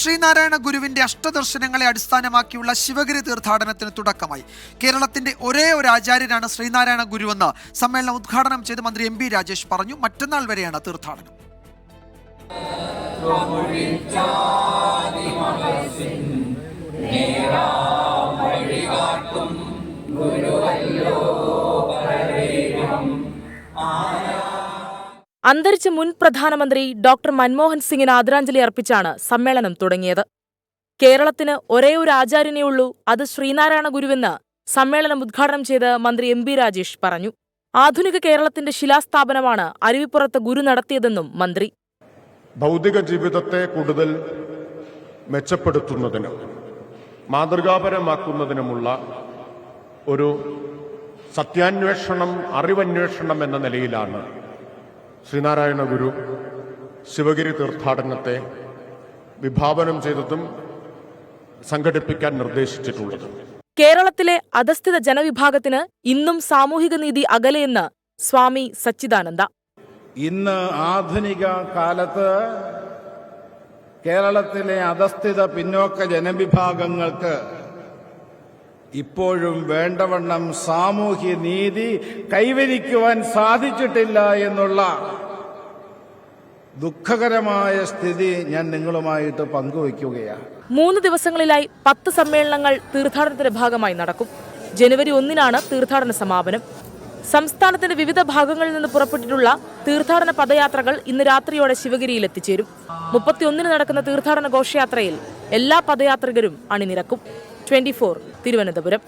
ശ്രീനാരായണ ഗുരുവിന്റെ അഷ്ടദർശനങ്ങളെ അടിസ്ഥാനമാക്കിയുള്ള ശിവഗിരി തീർത്ഥാടനത്തിന് തുടക്കമായി. കേരളത്തിന്റെ ഒരേ ഒരു ആചാര്യനാണ് ശ്രീനാരായണ ഗുരുവെന്ന് സമ്മേളനം ഉദ്ഘാടനം ചെയ്ത് മന്ത്രി എം രാജേഷ് പറഞ്ഞു. മറ്റന്നാൾ വരെയാണ് തീർത്ഥാടനം. അന്തരിച്ച മുൻ പ്രധാനമന്ത്രി ഡോക്ടർ മൻമോഹൻ സിംഗിന് ആദരാഞ്ജലി അർപ്പിച്ചാണ് സമ്മേളനം തുടങ്ങിയത്. കേരളത്തിന് ഒരേ ഒരു ആചാര്യനേ ഉള്ളൂ അത് ശ്രീനാരായണ ഗുരുവെന്ന് സമ്മേളനം ഉദ്ഘാടനം ചെയ്ത് മന്ത്രി എം ബി രാജേഷ് പറഞ്ഞു. ആധുനിക കേരളത്തിന്റെ ശിലാസ്ഥാപനമാണ് അരുവിപ്പുറത്ത് ഗുരു നടത്തിയതെന്നും മന്ത്രി. ഭൗതിക ജീവിതത്തെ കൂടുതൽ മെച്ചപ്പെടുത്തുന്നതിനും മാതൃകാപരമാക്കുന്നതിനുമുള്ള ഒരു സത്യാന്വേഷണം അറിവന്വേഷണം എന്ന നിലയിലാണ് ശ്രീനാരായണ ഗുരു ശിവഗിരി തീർത്ഥാടനത്തെ വിഭാവനം ചെയ്തതും സംഘടിപ്പിക്കാൻ നിർദ്ദേശിച്ചിട്ടുള്ളതും. കേരളത്തിലെ അധസ്ഥിത ജനവിഭാഗത്തിന് ഇന്നും സാമൂഹിക നീതി അകലെയെന്ന് സ്വാമി സച്ചിദാനന്ദ. ഇന്ന് ആധുനിക കാലത്ത് കേരളത്തിലെ അധസ്ഥിത പിന്നോക്ക ജനവിഭാഗങ്ങൾക്ക് ഇപ്പോഴും വേണ്ടവണ്ണം സാമൂഹ്യ നീതി കൈവരിക്കുവാൻ സാധിച്ചിട്ടില്ല എന്നുള്ള ദുഃഖകരമായ സ്ഥിതി ഞാൻ നിങ്ങളുമായിട്ട് പങ്കുവയ്ക്കുകയാണ്. മൂന്ന് ദിവസങ്ങളിലായി പത്ത് സമ്മേളനങ്ങൾ തീർത്ഥാടനത്തിന്റെ ഭാഗമായി നടക്കും. ജനുവരി ഒന്നിനാണ് തീർത്ഥാടന സമാപനം. സംസ്ഥാനത്തിന്റെ വിവിധ ഭാഗങ്ങളിൽ നിന്ന് പുറപ്പെട്ടിട്ടുള്ള തീർത്ഥാടന പദയാത്രകൾ ഇന്ന് രാത്രിയോടെ ശിവഗിരിയിൽ എത്തിച്ചേരും. മുപ്പത്തിയൊന്നിന് നടക്കുന്ന തീർത്ഥാടന ഘോഷയാത്രയിൽ എല്ലാ പദയാത്രികരും അണിനിരക്കും. ട്വന്റി തിരുവനന്തപുരം